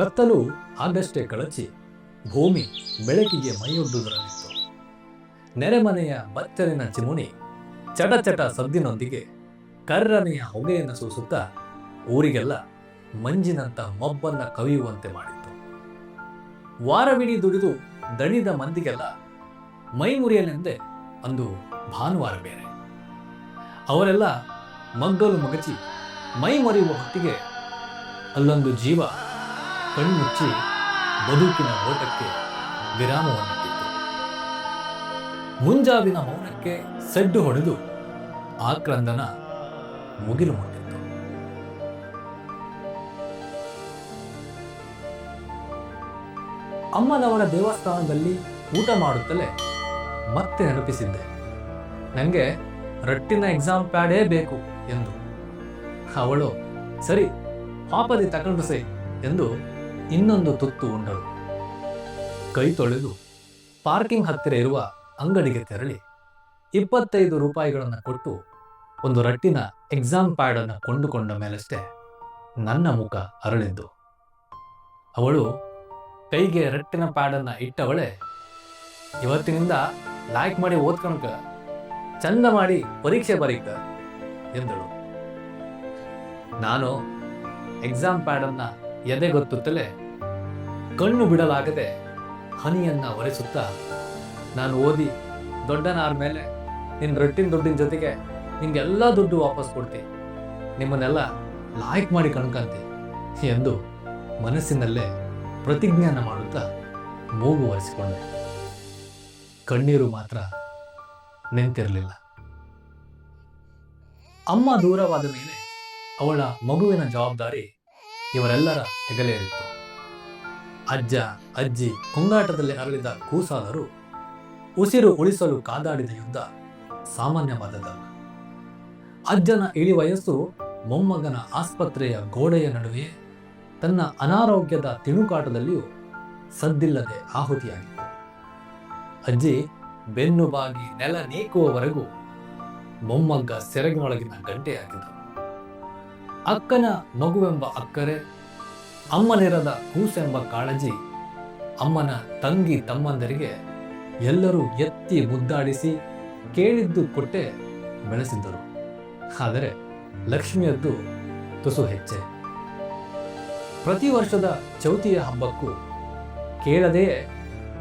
ಕತ್ತಲು ಆಗಷ್ಟೇ ಕಳಚಿ ಭೂಮಿ ಬೆಳಕಿಗೆ ಮೈಯೊಡ್ಡುವುದರಲ್ಲಿತ್ತು. ನೆರೆಮನೆಯ ಬಚ್ಚಲಿನ ಚಿಮುಣಿ ಚಟಚಟ ಚಟ ಸದ್ದಿನೊಂದಿಗೆ ಕರ್ರನೆಯ ಹೊಗೆಯನ್ನು ಸೂಸುತ್ತಾ ಊರಿಗೆಲ್ಲ ಮಂಜಿನಂತ ಮೊಬ್ಬನ್ನ ಕವಿಯುವಂತೆ ಮಾಡಿತ್ತು. ವಾರವಿಡೀ ದುಡಿದು ದಣಿದ ಮಂದಿಗೆಲ್ಲ ಮೈ ಮುರಿಯಲೆಂದೇ ಅಂದು ಭಾನುವಾರ ಬೇರೆ. ಅವರೆಲ್ಲ ಮಗ್ಗಲು ಮಗಚಿ ಮೈ ಮರೆಯುವ ಹೊತ್ತಿಗೆ ಅಲ್ಲೊಂದು ಜೀವ ಕಣ್ಮುಚ್ಚಿ ಬದುಕಿನ ಓಟಕ್ಕೆ ವಿರಾಮವನ್ನಿಟ್ಟಿತ್ತು. ಮುಂಜಾವಿನ ಮೌನಕ್ಕೆ ಸಡ್ಡು ಹೊಡೆದು ಆಕ್ರಂದನ ಮುಗಿಲು ಮುಟ್ಟಿತ್ತು. ಅಮ್ಮನವರ ದೇವಸ್ಥಾನದಲ್ಲಿ ಊಟ ಮಾಡುತ್ತಲೇ ಮತ್ತೆ ನೆನಪಿಸಿದ್ದೆ. ನನಗೆ ರಟ್ಟಿನ ಎಕ್ಸಾಮ್ ಪ್ಯಾಡೇ ಬೇಕು ಎಂದು. ಅವಳು, ಸರಿ, ಪಾಪದಿ ತಕೊಂಡು ಸೈ ಎಂದು ಇನ್ನೊಂದು ತುತ್ತು ಉಂಡಳು ಕೈ ತೊಳೆದು ಪಾರ್ಕಿಂಗ್ ಹತ್ತಿರ ಇರುವ ಅಂಗಡಿಗೆ ತೆರಳಿ ಇಪ್ಪತ್ತೈದು ರೂಪಾಯಿಗಳನ್ನು ಕೊಟ್ಟು ಒಂದು ರಟ್ಟಿನ ಎಕ್ಸಾಮ್ ಪ್ಯಾಡನ್ನು ಕೊಂಡುಕೊಂಡ ಮೇಲಷ್ಟೇ ನನ್ನ ಮುಖ ಅರಳಿದ್ದು. ಅವಳು ಕೈಗೆ ರಟ್ಟಿನ ಪ್ಯಾಡನ್ನು ಇಟ್ಟವಳೆ ಇವತ್ತಿನಿಂದ ಲಾಯ್ಕ್ ಮಾಡಿ ಓದ್ಕಣಕ ಚಂದ ಮಾಡಿ ಪರೀಕ್ಷೆ ಬರೀಕ ಎಂದಳು. ನಾನು ಎಕ್ಸಾಮ್ ಪ್ಯಾಡನ್ನು ಎದೆಗೊತ್ತುತ್ತಲೇ ಕಣ್ಣು ಬಿಡಲಾಗದೆ ಹನಿಯನ್ನ ಒರೆಸುತ್ತಾ ನಾನು ಓದಿ ದೊಡ್ಡನಾದ ಮೇಲೆ ನಿನ್ನ ರೊಟ್ಟಿನ ದುಡ್ಡಿನ ಜೊತೆಗೆ ನಿಂಗೆಲ್ಲ ದುಡ್ಡು ವಾಪಸ್ ಕೊಡ್ತಿ ನಿಮ್ಮನ್ನೆಲ್ಲ ಲಾಯ್ಕ್ ಮಾಡಿ ಕಣ್ಕಂತಿ ಎಂದು ಮನಸ್ಸಿನಲ್ಲೇ ಪ್ರತಿಜ್ಞಾನ ಮಾಡುತ್ತಾ ಮೂಗು ಒರೆಸಿಕೊಂಡೆ. ಕಣ್ಣೀರು ಮಾತ್ರ ನಿಂತಿರಲಿಲ್ಲ. ಅಮ್ಮ ದೂರವಾದ ಮೇಲೆ ಅವಳ ಮಗುವಿನ ಜವಾಬ್ದಾರಿ ಇವರೆಲ್ಲರ ಹೆಗಲೇರಿತ್ತು ಅಜ್ಜ, ಅಜ್ಜಿ ಕೊಂಗಾಟದಲ್ಲಿ ಅರಳಿದ ಕೂಸಾದರು ಉಸಿರು ಉಳಿಸಲು ಕಾದಾಡಿದ ಯುದ್ಧ ಸಾಮಾನ್ಯವಾದದ್ದಲ್ಲ ಅಜ್ಜನ ಇಳಿ ವಯಸ್ಸು ಮೊಮ್ಮಗನ ಆಸ್ಪತ್ರೆಯ ಗೋಡೆಯ ನಡುವೆ ತನ್ನ ಅನಾರೋಗ್ಯದ ತಿಣುಕಾಟದಲ್ಲಿಯೂ ಸದ್ದಿಲ್ಲದೆ ಆಹುತಿಯಾಗಿತ್ತು. ಅಜ್ಜಿ, ಬೆನ್ನು ಬಾಗಿ ನೆಲ ನೀಕುವವರೆಗೂ ಮೊಮ್ಮಗ್ಗ ಸೆರಗಿನೊಳಗಿನ ಗಂಟೆಯಾಗಿದ್ದ. ಅಕ್ಕನ ಮಗುವೆಂಬ ಅಕ್ಕರೆ ಅಮ್ಮನಿರದ ಕೂಸೆಂಬ ಕಾಳಜಿ ಅಮ್ಮನ ತಂಗಿ ತಮ್ಮಂದರಿಗೆ ಎಲ್ಲರೂ ಎತ್ತಿ ಮುದ್ದಾಡಿಸಿ ಕೇಳಿದ್ದು ಕೊಟ್ಟೆ ಬೆಳೆಸಿದ್ದರು. ಆದರೆ ಲಕ್ಷ್ಮಿಯದ್ದು ತುಸು ಹೆಚ್ಚೆ. ಪ್ರತಿ ವರ್ಷದ ಚೌತಿಯ ಹಬ್ಬಕ್ಕೂ ಕೇಳದೆಯೇ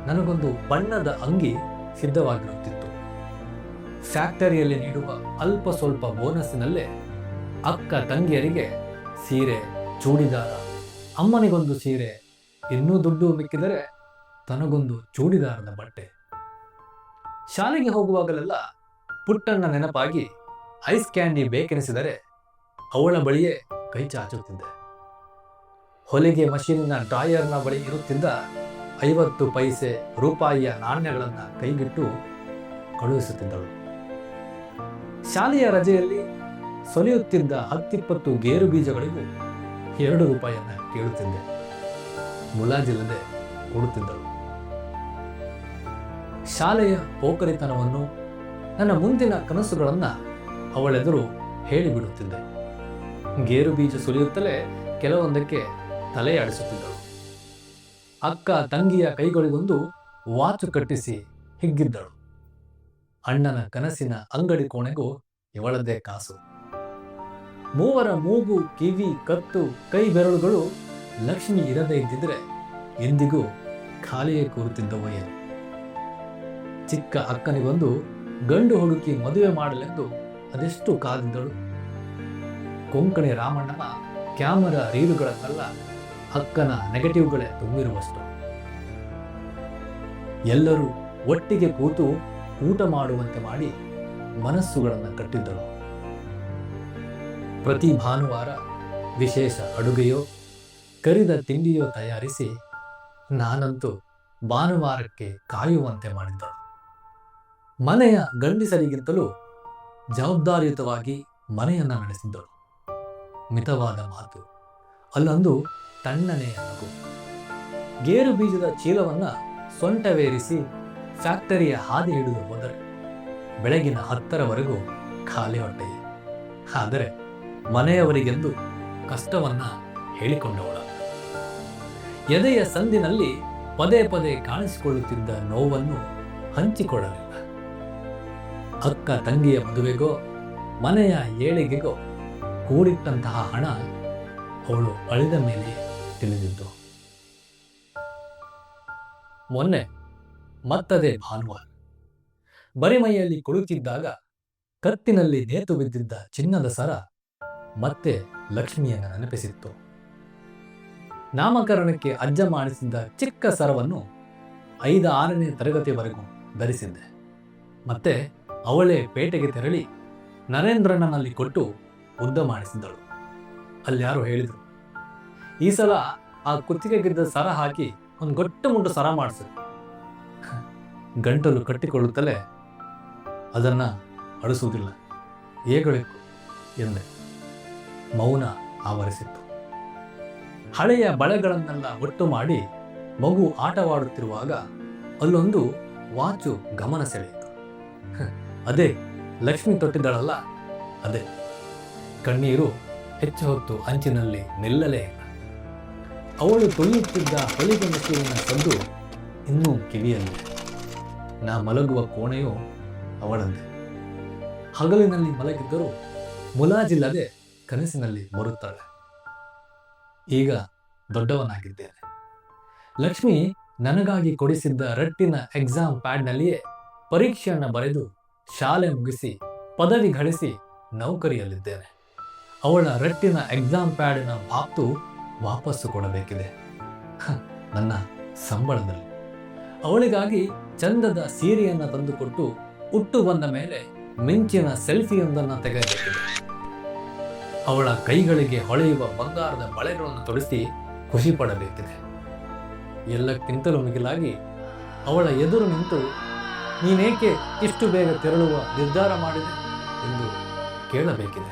ನನಗೊಂದು ಬಣ್ಣದ ಅಂಗಿ ಸಿದ್ಧವಾಗಿರುತ್ತಿತ್ತು. ಫ್ಯಾಕ್ಟರಿಯಲ್ಲಿ ನೀಡುವ ಅಲ್ಪ ಸ್ವಲ್ಪ ಬೋನಸ್ಸಿನಲ್ಲೇ ಅಕ್ಕ ತಂಗಿಯರಿಗೆ ಸೀರೆ, ಚೂಡಿದಾರ ಅಮ್ಮನಿಗೊಂದು ಸೀರೆ, ಇನ್ನೂ ದುಡ್ಡು ಮಿಕ್ಕಿದರೆ ತನಗೊಂದು ಚೂಡಿದಾರದ ಬಟ್ಟೆ. ಶಾಲೆಗೆ ಹೋಗುವಾಗಲೆಲ್ಲ ಪುಟ್ಟಣ್ಣ ನೆನಪಾಗಿ ಐಸ್ ಕ್ಯಾಂಡಿ ಬೇಕೆನಿಸಿದರೆ ಅವಳ ಬಳಿಯೇ ಕೈ ಚಾಚುತ್ತಿದ್ದೆ. ಹೊಲಿಗೆ ಮಷೀನಿನ ಡ್ರಾಯರ್ನ ಬಳಿ ಇರುತ್ತಿದ್ದ ಐವತ್ತು ಪೈಸೆ ರೂಪಾಯಿಯ ನಾಣ್ಯಗಳನ್ನು ಕೈಗಿಟ್ಟು ಕಳುಹಿಸುತ್ತಿದ್ದಳು. ಶಾಲೆಯ ರಜೆಯಲ್ಲಿ ಸೊಲಿಯುತ್ತಿದ್ದ ಹತ್ತಿಪ್ಪತ್ತು ಗೇರು ಬೀಜಗಳಿಗೂ ಎರಡು ರೂಪಾಯಿಯನ್ನು ಕೇಳುತ್ತಿದ್ದೆ. ಮುಲಾಜಿಲ್ಲದೆ ಕೊಡುತ್ತಿದ್ದಳು. ಶಾಲೆಯ ಪೋಕರಿತನವನ್ನು ನನ್ನ ಮುಂದಿನ ಕನಸುಗಳನ್ನ ಅವಳೆದುರು ಹೇಳಿಬಿಡುತ್ತಿದ್ದೆ. ಗೇರು ಬೀಜ ಸುಲಿಯುತ್ತಲೇ ಕೆಲವೊಂದಕ್ಕೆ ತಲೆಯಾಡಿಸುತ್ತಿದ್ದಳು ಅಕ್ಕ ತಂಗಿಯ ಕೈಗಳಿಗೊಂದು ವಾಚು ಕಟ್ಟಿಸಿ ಹಿಗ್ಗಿದ್ದಳು. ಅಣ್ಣನ ಕನಸಿನ ಅಂಗಡಿ ಕೋಣೆಗೂ ಇವಳದ್ದೇ ಕಾಸು. ಮೂವರ ಮೂಗು, ಕಿವಿ, ಕತ್ತು, ಕೈ ಬೆರಳುಗಳು ಲಕ್ಷ್ಮಿ ಇರದೇ ಇದ್ದಿದ್ರೆ ಎಂದಿಗೂ ಖಾಲಿಯೇ ಕೂರುತ್ತಿದ್ದವು ಏನು? ಚಿಕ್ಕ ಅಕ್ಕನಿಗೊಂದು ಗಂಡು ಹುಡುಕಿ ಮದುವೆ ಮಾಡಲೆಂದು ಅದೆಷ್ಟು ಕಾದಿದ್ದಳು ಕೊಂಕಣಿ ರಾಮಣ್ಣನ ಕ್ಯಾಮರಾ ರೀಲುಗಳನ್ನೆಲ್ಲ ಅಕ್ಕನ ನೆಗೆಟಿವ್ಗಳೇ ತುಂಬಿರುವಷ್ಟು. ಎಲ್ಲರೂ ಒಟ್ಟಿಗೆ ಕೂತು ಊಟ ಮಾಡುವಂತೆ ಮಾಡಿ ಮನಸ್ಸುಗಳನ್ನು ಕಟ್ಟಿದ್ದಳು ಪ್ರತಿ ಭಾನುವಾರ ವಿಶೇಷ ಅಡುಗೆಯೋ, ಕರಿದ ತಿಂಡಿಯೋ ತಯಾರಿಸಿ ನಾನಂತೂ ಭಾನುವಾರಕ್ಕೆ ಕಾಯುವಂತೆ ಮಾಡಿದ್ದಳು ಮನೆಯ ಗಂಡಿಸರಿಗಿಂತಲೂ ಜವಾಬ್ದಾರಿಯುತವಾಗಿ ಮನೆಯನ್ನ ನಡೆಸಿದ್ದಳು ಮಿತವಾದ ಮಾತು. ಅಲ್ಲೊಂದು ತಣ್ಣನೆಯ ನಗು ಗೇರು ಬೀಜದ ಚೀಲವನ್ನ ಸೊಂಟವೇರಿಸಿ ಫ್ಯಾಕ್ಟರಿಯ ಹಾದಿ ಹಿಡಿದು ಹೋದರೆ ಬೆಳಗಿನ ಹತ್ತರವರೆಗೂ ಖಾಲಿ ಹೊಟ್ಟೆಯೇ. ಆದರೆ ಮನೆಯವರಿಗೆಂದು ಕಷ್ಟವನ್ನ ಹೇಳಿಕೊಂಡವಳ. ಎದೆಯ ಸಂದಿನಲ್ಲಿ ಪದೇ ಪದೇ ಕಾಣಿಸಿಕೊಳ್ಳುತ್ತಿದ್ದ ನೋವನ್ನು ಹಂಚಿಕೊಳ್ಳಲಿಲ್ಲ. ಅಕ್ಕ ತಂಗಿಯ ಮದುವೆಗೋ, ಮನೆಯ ಏಳಿಗೆಗೋ ಕೂಡಿಟ್ಟಂತಹ ಹಣ ಅವಳು ಅಳಿದ ಮೇಲೆ ತಿಳಿದಿದ್ದು ಮೊನ್ನೆ ಮತ್ತದೇ ಭಾನುವಾರ. ಬರಿಮೈಯಲ್ಲಿ ಕುಳಿತಿದ್ದಾಗ ಕತ್ತಿನಲ್ಲಿ ನೇತು ಬಿದ್ದಿದ್ದ ಚಿನ್ನದ ಸರ ಮತ್ತೆ ಲಕ್ಷ್ಮಿಯನ್ನು ನೆನಪಿಸಿತ್ತು. ನಾಮಕರಣಕ್ಕೆ ಅಜ್ಜ ಮಾಡಿಸಿದ್ದ ಚಿಕ್ಕ ಸರವನ್ನು ಐದ ಆರನೇ ತರಗತಿವರೆಗೂ ಧರಿಸಿದ್ದೆ. ಮತ್ತೆ ಅವಳೇ ಪೇಟೆಗೆ ತೆರಳಿ ನರೇಂದ್ರನಲ್ಲಿ ಕೊಟ್ಟು ಉದ್ದ ಮಾಡಿಸಿದ್ದಳು. ಅಲ್ಯಾರು ಹೇಳಿದರು, ಈ ಸಲ ಆ ಕುತ್ತಿಗೆಗಿದ್ದ ಸರ ಹಾಕಿ ಒಂದು ಗಟ್ಟು ಮುಟ್ಟು ಸರ ಮಾಡಿಸು. ಗಂಟಲು ಕಟ್ಟಿಕೊಳ್ಳುತ್ತಲೇ ಅದನ್ನ ಅಳಿಸುವುದಿಲ್ಲ. ಹೇಗಬೇಕು? ಎಂದೆ. ಮೌನ ಆವರಿಸಿತ್ತು. ಹಳೆಯ ಬಳೆಗಳನ್ನೆಲ್ಲ ಒಟ್ಟು ಮಾಡಿ ಮಗು ಆಟವಾಡುತ್ತಿರುವಾಗ ಅಲ್ಲೊಂದು ವಾಚು ಗಮನ ಸೆಳೆಯಿತು. ಅದೇ ಲಕ್ಷ್ಮಿ ತೊಟ್ಟಿದ್ದಳಲ್ಲ ಅದೇ. ಕಣ್ಣೀರು ಹೆಚ್ಚು ಹೊತ್ತು ಅಂಚಿನಲ್ಲಿ ನಿಲ್ಲಲೇ ಅವಳು ತೊಳೆಯುತ್ತಿದ್ದ ಹೊಲಿಗೆ ಮೆಸುವಿನ ಸದ್ದು ಇನ್ನೂ ಕಿವಿಯಲ್ಲಿ ನಾ ಮಲಗುವ ಕೋಣೆಯು ಅವಳಂದೆ. ಹಗಲಿನಲ್ಲಿ ಮಲಗಿದ್ದರೂ ಮುಲಾಜಿಲ್ಲದೆ ಕನಸಿನಲ್ಲಿ ಮರುತ್ತಾಳೆ ಈಗ ದೊಡ್ಡವನಾಗಿದ್ದೇನೆ. ಲಕ್ಷ್ಮಿ ನನಗಾಗಿ ಕೊಡಿಸಿದ್ದ ರಟ್ಟಿನ ಎಕ್ಸಾಮ್ ಪ್ಯಾಡ್ನಲ್ಲಿಯೇ ಪರೀಕ್ಷೆಯನ್ನು ಬರೆದು ಶಾಲೆ ಮುಗಿಸಿ, ಪದವಿ ಗಳಿಸಿ ನೌಕರಿಯಲ್ಲಿದ್ದೇನೆ. ಅವಳ ರಟ್ಟಿನ ಎಕ್ಸಾಮ್ ಪ್ಯಾಡಿನ ಬಾಪ್ತು ವಾಪಸ್ಸು ಕೊಡಬೇಕಿದೆ. ನನ್ನ ಸಂಬಳದಲ್ಲಿ. ಅವಳಿಗಾಗಿ ಚಂದದ ಸೀರೆಯನ್ನು ತಂದುಕೊಟ್ಟು ಉಟ್ಟು ಬಂದ ಮೇಲೆ ಮಿಂಚಿನ ಸೆಲ್ಫಿಯೊಂದನ್ನು ತೆಗೆಯಬೇಕಿದೆ. ಅವಳ ಕೈಗಳಿಗೆ ಹೊಳೆಯುವ ಬಂಗಾರದ ಬಳೆಗಳನ್ನು ತೊಡಿಸಿ ಖುಷಿ ಪಡಬೇಕಿದೆ. ಎಲ್ಲಕ್ಕಿಂತಲೂ ಮಿಗಿಲಾಗಿ ಅವಳ ಎದುರು ನಿಂತು, ನೀನೇಕೆ ಇಷ್ಟು ಬೇಗ ತೆರಳುವ ನಿರ್ಧಾರ ಮಾಡಿದೆ ಎಂದು ಕೇಳಬೇಕಿದೆ.